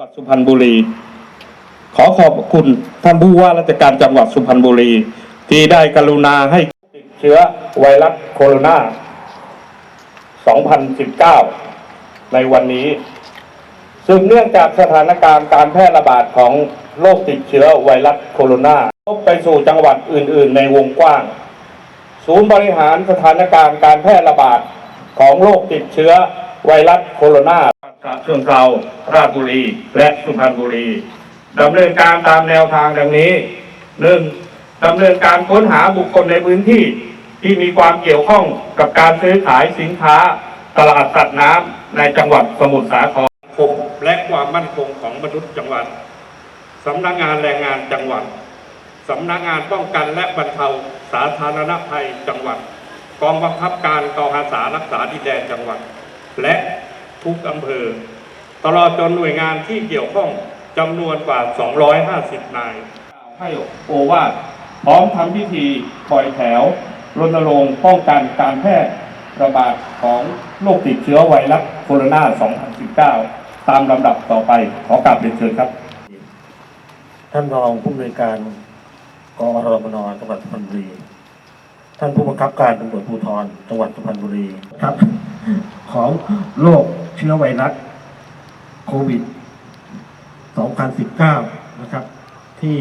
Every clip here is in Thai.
จังหวัดสุพรรณบุรี ขอขอบคุณท่านผู้ว่าราชการจังหวัดสุพรรณบุรี ที่ได้กรุณาให้ติดเชื้อไวรัสโคโรนา 2019 ในวันนี้ ซึ่งเนื่องจากสถานการณ์การแพร่ระบาดของโรคติดเชื้อไวรัสโคโรนาพบไปสู่จังหวัดอื่น ๆ ในวงกว้าง ศูนย์บริหารสถานการณ์การแพร่ระบาดของโรคติดเชื้อ ไวรัสโคโรนาฉะเชิงเทราราชบุรี และสุพรรณบุรีดำเนินการตามแนวทางดังนี้หนึ่งดำเนินการค้นหาบุคคลในพื้นที่ที่มีความเกี่ยวข้องกับการซื้อขายสินค้า ตลาดสัตว์น้ำในจังหวัดสมุทรสาครคมและความมั่นคงของมนุษย์จังหวัดสำนักงานแรงงานจังหวัดสำนักงานป้องกันและบรรเทาสาธารณภัยจังหวัด กองบังคับการกองอาสารักษาดินแดนจังหวัด และทุกอำเภอ ตลอดจนหน่วยงานที่เกี่ยวข้องจำนวนกว่า 250 นาย ให้โอวาทพร้อมทำพิธีปล่อยแถว รณรงค์ป้องกันการแพร่ระบาดของโรคติดเชื้อไวรัสโคโรนา 2019 ตามลำดับต่อไปขอกราบเรียนเชิญครับ ท่านรองผู้อำนวยการกอรมนจังหวัดสุพรรณบุรี ท่านผู้บังคับการตำรวจภูธรจังหวัดสุพรรณบุรีครับ ของโรคเชื้อไวรัสโควิด 2019 นะครับ ที่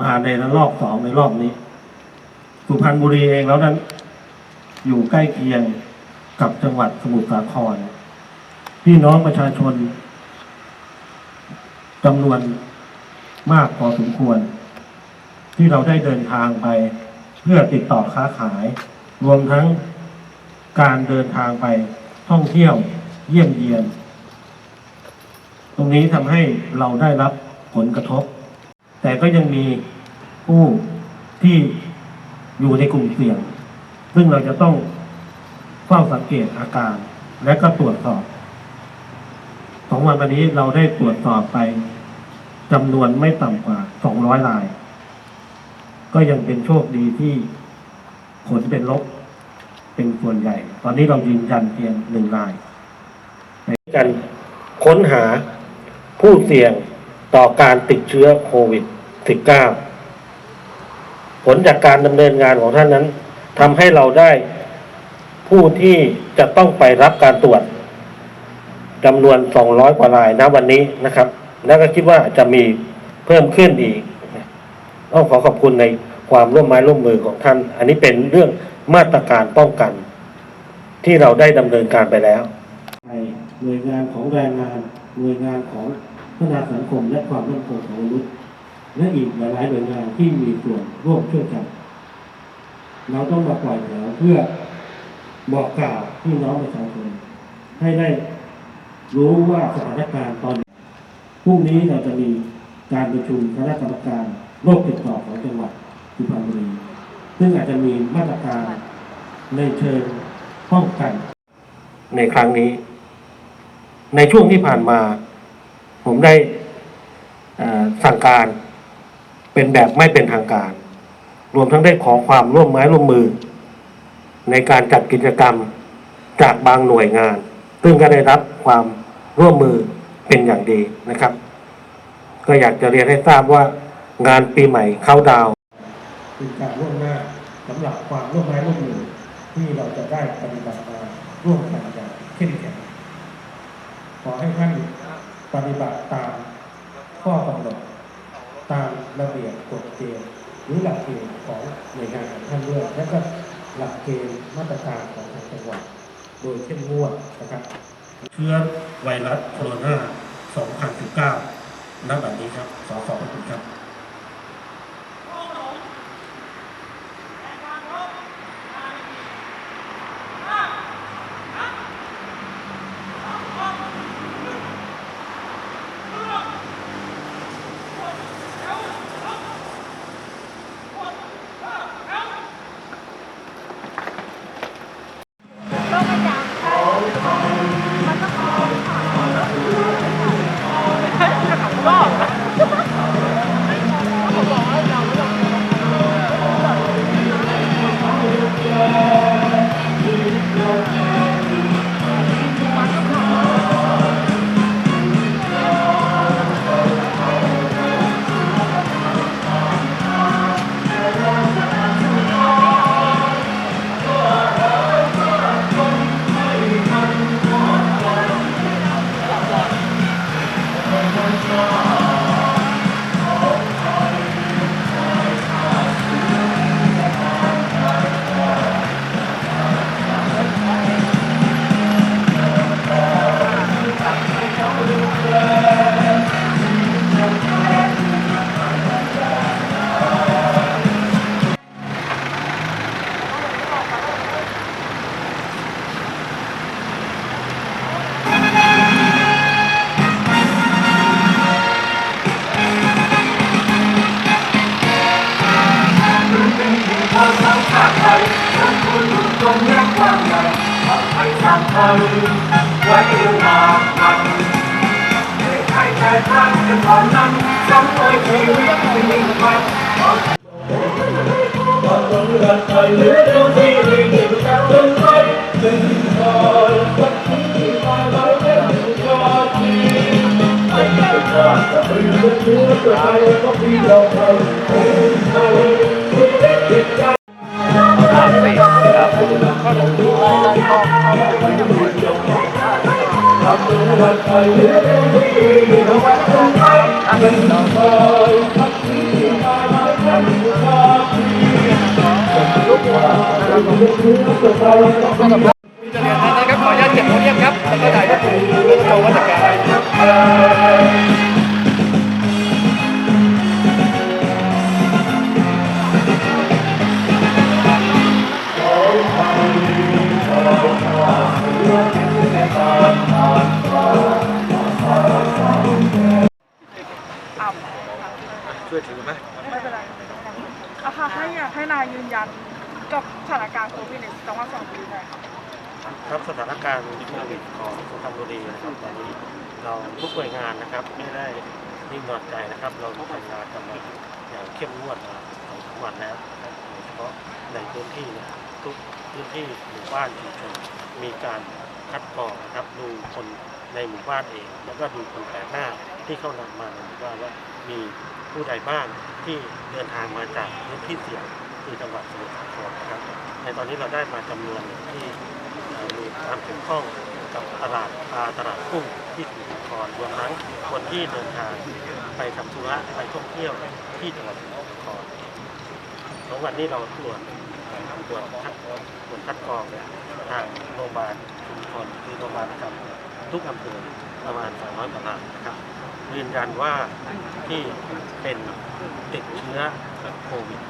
มาในระลอกสองในรอบนี้ สุพรรณบุรีเองแล้วนั้น อยู่ใกล้เคียงกับจังหวัดสมุทรสาคร พี่น้องประชาชนจำนวนมากพอสมควร ที่เราได้เดินทางไปเพื่อติดต่อค้าขาย รวมทั้ง การเดินทางไปท่องเที่ยวเยี่ยมเยียน ตรงนี้ทำให้เราได้รับผลกระทบ แต่ก็ยังมีผู้ที่อยู่ในกลุ่มเสี่ยง ซึ่งเราจะต้องเฝ้าสังเกตอาการ และก็ตรวจสอบสองวันวันนี้เราได้ตรวจสอบไปจำนวนไม่ต่ำกว่า200ราย ก็ยังเป็นโชคดีที่ผลเป็นลบ เป็นส่วนใหญ่ ตอนนี้เรายืนยันเพียงหนึ่งรายในการค้นหาผู้เสี่ยงต่อการติดเชื้อโควิด -19 ผลจากการดำเนินงานของท่านนั้นทำให้เราได้ผู้ที่จะต้องไปรับการตรวจจำนวน 200 กว่ารายณวันนี้นะครับ แล้วก็คิดว่าจะมีเพิ่มขึ้นอีกต้องขอขอบคุณในความร่วมไม้ร่วมมือของท่าน อันนี้เป็นเรื่อง มาตรการป้องกัน ที่เราได้ดำเนินการไปแล้วหน่วยงานของแรงงาน หน่วยงานของพัฒนาสังคมและความมั่นคงของมนุษย์และอีกหลายๆหน่วยงานที่มีส่วนร่วมช่วยกัน เราต้องมาปล่อยแถวเพื่อบอกกล่าวพี่น้องประชาชนให้ได้รู้ว่าสถานการณ์ตอนนี้พรุ่งนี้เราจะมีการประชุมคณะกรรมการโรคติดต่อของจังหวัดสุพรรณบุรี ซึ่งอาจจะมีมาตรการในเชิงป้องกัน ในครั้งนี้ ในช่วงที่ผ่านมา ผมได้สั่งการเป็นแบบไม่เป็นทางการ รวมทั้งได้ขอความร่วมไม้ร่วมมือ ในการจัดกิจกรรมจากบางหน่วยงาน ซึ่งก็ได้รับความร่วมมือเป็นอย่างดีนะครับ ก็อยากจะเรียนให้ทราบว่างานปีใหม่เข้าดาว เป็นการร่วมหน้าสำหรับความร่วมไม้ร่วมมือที่เราจะได้ปฏิบัติมาร่วมกันอย่างเข้มแข็งขอให้ท่านปฏิบัติตามข้อกำหนดตามระเบียบกฎเกณฑ์หรือหลักเกณฑ์ของหน่วยงานของท่านด้วยและก็หลักเกณฑ์มาตรการของทางจังหวัดโดยเข้มงวดนะครับเชื้อไวรัสโคโรนา 2019 ณ บัดนี้ครับขอขอบพระคุณครับ โรคประจำมันต้อง ขากไทยไว้มากมันให้ใครแต่ท่านเป็นความนั้นสมโอยชีวิตเป็นหนึ่งพันว่าต้องเลือดไทยเหลือเดียวที่มีหนึ่งกันเป็นไทยหนึ่งคอยสักทีมาไว้แค่หนึ่งยอดทีไม่ใช่ว่าจะเป็นเรื่องเนื้อตัวไทยก็พี่เราไทยเป็นไท จะเรียนท่านนะครับขออนุญาตเก็บโพเดียมครับแล้วก็ถ่ายรูปเพื่อโชว์ว่าจะแก่อะไรไม่เป็นไรอะค่ะให้อยากให้นายยืนยัน กับสถานการณ์โควิดในจังหวัดสระบุรีหน่อยค่ะครับสถานการณ์โควิดของสุพรรณบุรีนะครับตอนนี้เราทุกหน่วยงานนะครับไม่ได้นิ่งนอนใจนะครับ เราทำงานกันมาอย่างเข้มงวดมาสองสามวันแล้วนะครับโดยเฉพาะในพื้นที่เนยทุกพื้นที่หมู่บ้านชุมชนมีการคัดกรองนะครับดูคนในหมู่บ้านเอง แล้วก็ดูคนแปลกหน้าที่เข้านำมาในหมู่บ้านว่ามีผู้ใดบ้างที่เดินทางมาจากพื้นที่เสี่ยง คือจังหวัดสมุทรสาครนะครับในตอนนี้เราได้มาจำนวนที่มีความเกี่ยวข้องกับตลาดปลาตลาดกุ้งที่สมุทรสาครรวมทั้งคนที่เดินทางไปทำธุระไปท่องเที่ยวที่จังหวัดสมุทรสาครสองวันนี้เราตรวจตรวจคัดตรวจคัดกรองเนี่ยทางโรงพยาบาลชุมชนคือโรงพยาบาลประจำทุกอำเภอประมาณ200กว่ารายนะครับยืนยันว่าที่เป็นติดเชื้อโควิด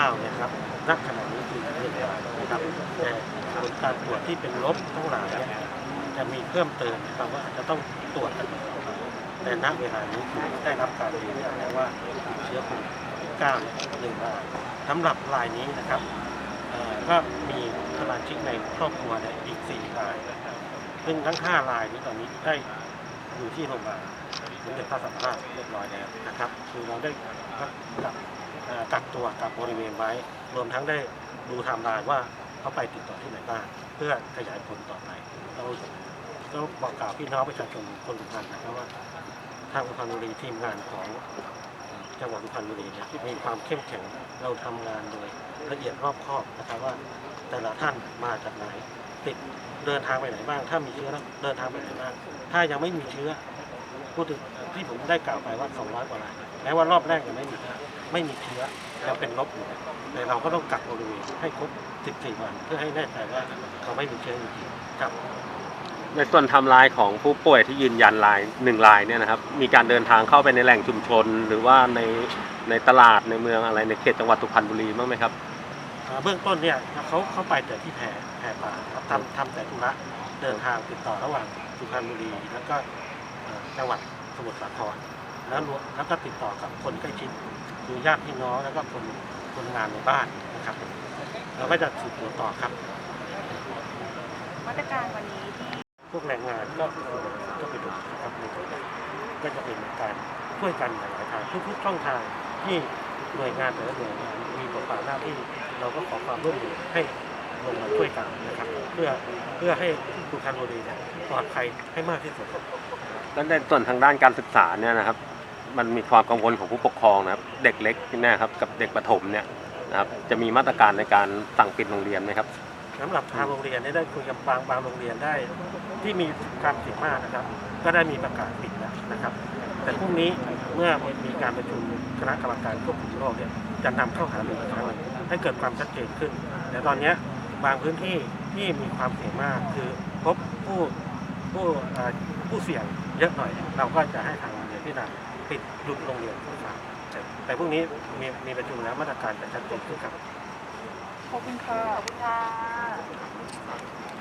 19เนี่ยครับณขณะนี้คือหนึ่งรายนะครับแต่ผลการตรวจที่เป็นลบทั้งหลายเนี่ยจะมีเพิ่มเติมนะครับว่าอาจจะต้องตรวจกันอีกต่อไปแต่ณเวลานี้คือได้รับการยืนยันแล้วว่าติดเชื้อโควิด19เนี่ยหนึ่งรายสำหรับรายนี้นะครับก็มีสมาชิกในครอบครัวเนี่ยอีก4รายซึ่งทั้ง5รายนี้ตอนนี้ได้อยู่ที่โรงพยาบาลสมเด็จพระสังฆราชเรียบร้อยแล้วนะครับ คือเราได้กักเอ่อ กักตัวกับบริเวณไว้ รวมทั้งได้ดูไทม์ไลน์ว่าเขาไปติดต่อที่ไหนบ้างเพื่อขยายผลต่อไปเราก็บอกกล่าวพี่น้องประชาชนคนสุพรรณนะครับว่า ทางสุพรรณบุรีทีมงานของจังหวัดสุพรรณบุรีเนี่ยมีความเข้มแข็งเราทำงานโดยละเอียดรอบคอบนะครับว่า แต่ละท่านมาจากไหนติดเดินทางไปไหนบ้าง ถ้ามีเชื้อเดินทางไปไหนบ้าง ถ้ายังไม่มีเชื้อพูดถึง ที่ผมได้กล่าวไปว่า 200 กว่ารายแม้ว่ารอบแรกยังไม่มีไม่มีเชื้อยังเป็นลบอยู่แต่เราก็ต้องกักบริเวณให้ครบ 14 วันเพื่อให้แน่ใจว่าเขาไม่มีเชื้อจริงๆครับ ในส่วนไทำลายของผู้ป่วยที่ยืนยันรายหนึ่งรายเนี่ยนะครับ มีการเดินทางเข้าไปในแหล่งชุมชน หรือว่าในในตลาดในเมืองอะไรในเขตจังหวัดสุพรรณบุรีบ้างไหมครับ อ่าเบื้องต้นเนี่ยเขาเขาไปแต่ที่แพรแพรป่าครับทำทำแต่ธุระเดินทางติดต่อระหว่างสุพรรณบุรี แล้วก็เอ่อจังหวัด สมุทรสาครแล้วรวมแล้วก็ติดต่อกับคนใกล้ชิดคือญาติพี่น้องแล้วก็คนคนงานในบ้านนะครับ เราก็จะสืบสวนต่อครับ มาตรการวันนี้ที่พวกแรงงานก็ก็ไปดูนะครับในตัวอย่างก็จะเป็นการช่วยกันหลายๆทางทุกๆช่องทางที่หน่วยงานแต่ละหน่วยงานมีบทบาทหน้าที่เราก็ขอความร่วมมือให้ลงมาช่วยกันนะครับ เพื่อเพื่อให้สุพรรณบุรีเนี่ยปลอดภัยให้มากที่สุด แล้วในส่วนทางด้านการศึกษาเนี่ยนะครับ มันมีความกังวลของผู้ปกครองนะครับ เด็กเล็กเนี่ยครับกับเด็กประถมเนี่ยนะครับ จะมีมาตรการในการสั่งปิดโรงเรียนไหมครับสำหรับทางโรงเรียนได้คุยกับบางบางโรงเรียนได้ ที่มีการเสี่ยงมากนะครับ ก็ได้มีประกาศปิดแล้วนะครับ แต่พรุ่งนี้เมื่อมีการประชุมคณะกรรมการควบคุมโรคเนี่ยจะนำเข้าหารืออีกครั้งหนึ่งให้เกิดความชัดเจนขึ้นแต่ตอนนี้บางพื้นที่ที่มีความเสี่ยงมากคือพบผู้ผู้ผู้เสี่ยง เยอะหน่อย เราก็จะให้ทางโรงเรียนพิจารณาปิดหยุดโรงเรียนทุกครั้งแต่พรุ่งนี้มีมีประชุมแล้วมาตรการจะชัดเจนขึ้นครับ ขอบคุณค่ะ ขอบคุณค่ะ